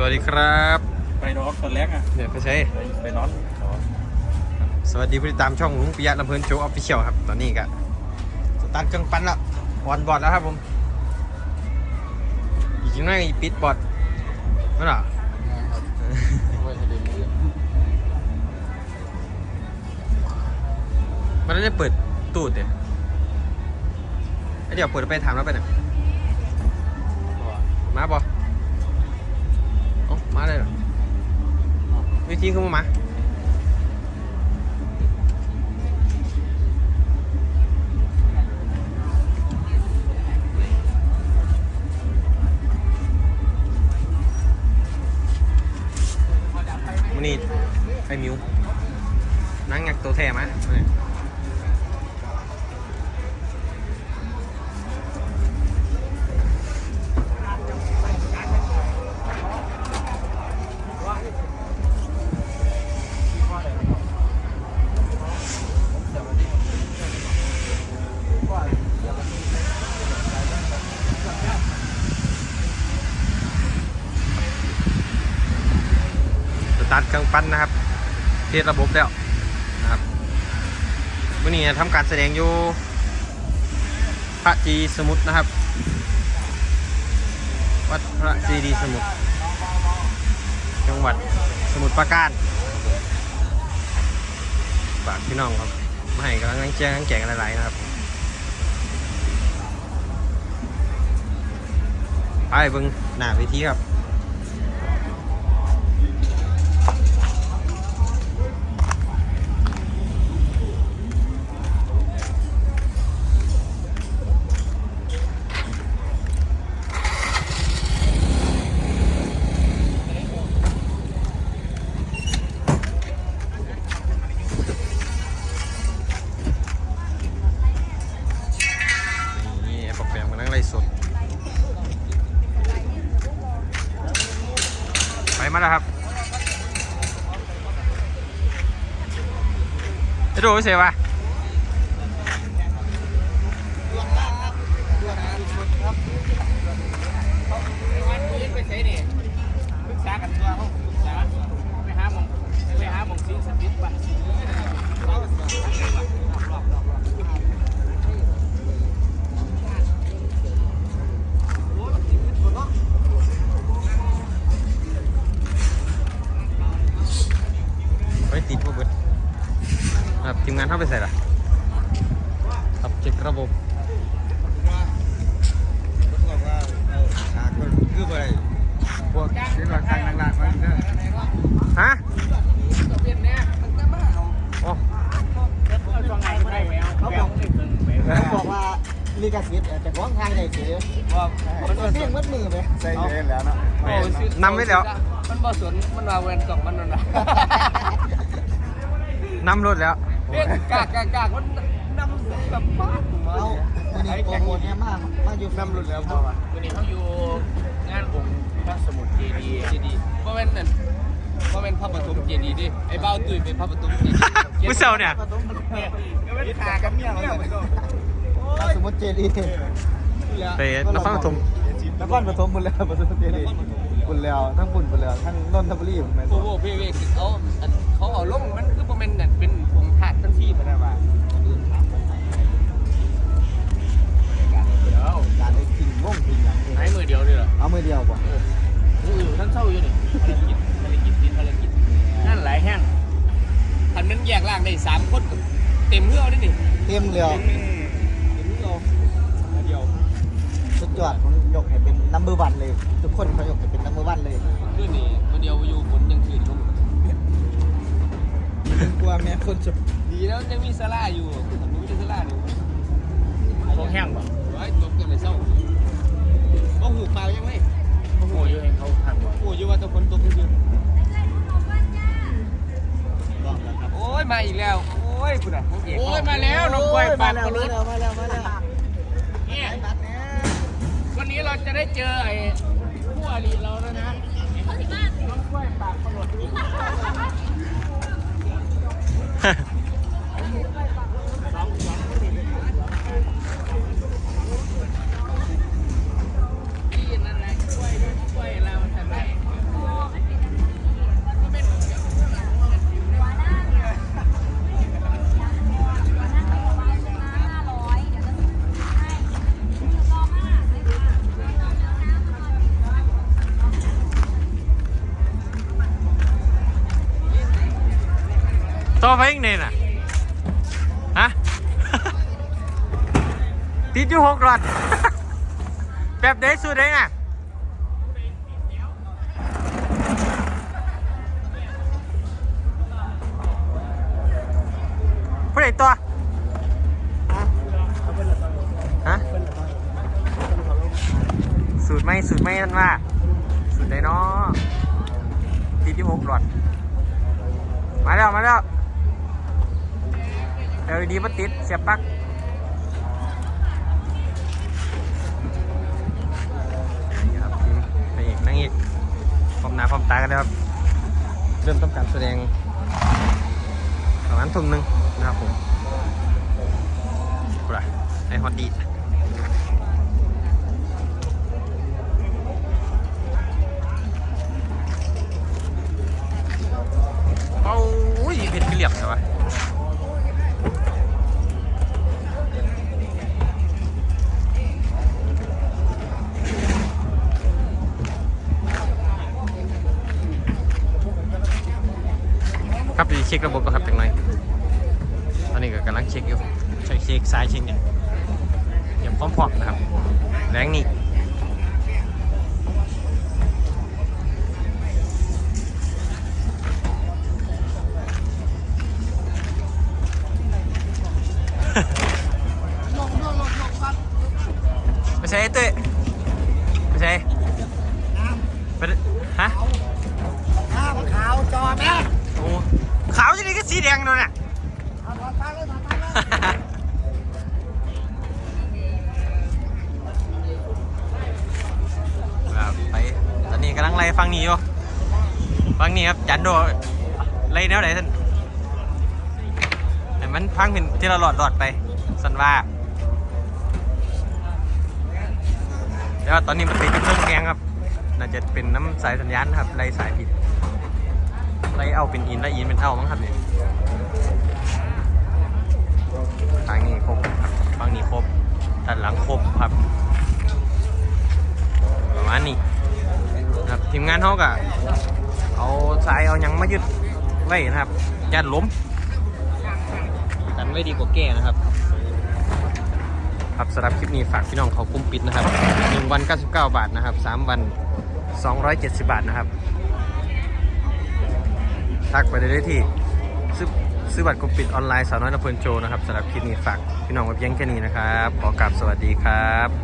สวัสดีครับไปนอนตอนแรกอะเดี๋ยวไปใช้ไปไปนอนนอนสวัสดีผู้ติดตามช่องลุงปิยะลำเพลินโชว์ออฟฟิเชียลครับ ตอนนี้ก็สตาร์ทเครื่องปั้นแล้ววอนบอร์ดแล้วครับผม อีกนิดหน่อยปิดบอร์ดนั่นเหรอมันน่าจะเปิดตูดเดี๋ยวไอ้เดี๋ยวเปิดไปถามแล้วไปไหนมาบอ วิธีขึ้นมามามันนี่ไอ้มิวนั่งงักตัวแท้มาเตาร์ทเครื่องปั้นนะครับ เทสระบบแล้วนะครับวันนี้ทำการแสดงอยู่พระจีสมุทรนะครับ วัดพระจีดีสมุทรจังหวัดสมุทรปราการฝากพี่น้องครับมาให้กำลังใจกำลังแจกอะไรๆนะครับไปเบิ่งหน้าเวทีครับ ปหาหมองซิงสปิดป่ะไปติดพวกเบิด ครับทีมงานเข้าไปใส่ละครับเช็คระบบคือไปพวกที่เราทางหลังๆมันเด้อฮะเปลี่ยนเนี่ยมันก็มาเอาโอ้เอาช่วงไหนก็ได้แมวเขาบอกไม่ถึงไปเขาบอกว่าลีกาซิตแต่ของทางใหญ่เสียว่ามันเป็นเสี้ยงมัดมือไหมใส่เย็นแล้วเนาะนำไว้แล้ว มันบ่สนมันว่าเวนกล่องมันนั่นนะนำรถแล้ว เรียกกากกากกากมันนำกับบ้านเอาวันนี้โปรโมทเนี่ยมากมาอยู่น้ำรุดแล้วพอวะวันนี้เขาอยู่งานองค์พระสมุทรเจดีย์เจดีย์เพราะเป็นนั่นเพราะเป็นพระปฐมเจดีย์ดิไอ้เบ้าตุ้ยเป็นพระปฐมเจดีย์ผู้เซลเนี่ยก็เป็นขากับเมียมันไปก็สมมติเจดีย์ไปนครปฐมนครปฐมหมดแล้วปฐมเจดีย์ปุ่นแล้วทั้งปุ่นปุ่นแล้วทั้งนนทบุรีผมไม่โอ้โหพี่เวกเขาเขาเอาลงมันคือประมาณนั่นเป็นองค์ธาตุทั้งที่พนะว่าเดี๋ยว การได้กินง่งกินอย่าง ไหนมือเดียวนี่เหรอ เอามือเดียวกว่า มืออยู่ท่านเศร้าอยู่นี่ภารกิจภารกิจติดภารกิจนั่นหลายแห้งคันนั้นแยกล่างได้สามคนก็เต็มเรือนี่นี่เต็มเดียวเต็มเรือเดียวสุดยอดผมยกให้เป็นนัมเบอร์วันเลย ทุกคนเขายกให้เป็นนัมเบอร์วันเลยขึ้นนี่มือเดียวอยู่บนยังคืนลงกลัวแม่คนจะดีแล้วยังมีสลาอยู่ทางนู้นมีสลาอยู่พวกแห้งป่ะไว้จบกันเลยเศร้าก็หูเปล่ายังไงโอ้โหอยู่เองเขาทันป่ะโอ้ยว่าแตะคนตกคือ บอกแล้วครับ โอ้ยมาอีกแล้ว โอ้ยคุณอะโอ้ยมาแล้วน้องกล้วยปากกระลุดมาแล้วมาแล้วมาแล้วเนี่ยบัตรเนี่ยวันนี้เราจะได้เจอไอ้ผู้อริเราแล้วนะน้องกล้วยปากกระลุดที่นั่นแหละกล้วยกล้วยเราทำได้ อไปอีกเนี่ยน่ะฮะติดอยู่หกรอดแบบเดสุดเลยน่ะผู้ใดตัวฮะสูตรไหมสูตรไหมนั่นว่าสูตรไหนเนาะติดอยู่หกรอดมาแล้วมาแล้ว LED มาติดเสียบปลั๊กนี่ครับทีมนางเอกนางเอกพร้อมหน้าพร้อมตากันนะครับ เริ่มต้นการแสดงประมาณทุ่มหนึ่งนะครับผมกูละไอฮอตดี เช็คระบบก่อนครับจังหน่อยตอนนี้ก็กำลังเช็คอยู่ใช้เช็คซ้ายเช็คเนี่ยเตรียมพร้อมๆนะครับแรงนี่ไม่ใช่ไอ้เต้ยไม่ใช่ไปเด้อฮะข้าวขาวจอแม่โอ้ ขาวจะนี่ก็สีแดงนู่นน่ะเอาถอดปลั๊กเลยถอดปลั๊กเลยครับไปตอนนี้กำลังไล่ฟังนี้อยู่ฟังนี้ครับจันโดไล่แนวไหนท่านแต่มันพังเป็นที่เราหลอดหลอดไปสันว่าเดี๋ยวตอนนี้มันติดอยู่เครื่องแกงครับ น่าจะเป็นน้ำสายสัญญาณครับไล่สายผิด ไล่เอาเป็นอินไล่อินเป็นเอามั้งครับเนี่ยทางนี้ครบครับฟังนี้ครบด้านหลังครบครับ ประมาณนี้นะครับทีมงานเขาก็เอาสายเอาหยังมายึดไว้นะครับยัดล้มกันไว้ดีกว่าแก้นะครับ ครับสำหรับคลิปนี้ฝากพี่น้องเขาคุ้มปิดนะครับ1วัน 99 บาทนะครับ 3 วัน 270 บาทนะครับ ทักไปได้เลยที่ซื้อซื้อบัตรกลุ่มปิดออนไลน์สาวน้อยนเพลินโจนะครับสำหรับคลิปนี้ฝากพี่น้องไว้เพียงแค่นี้นะครับ ขอกราบสวัสดีครับ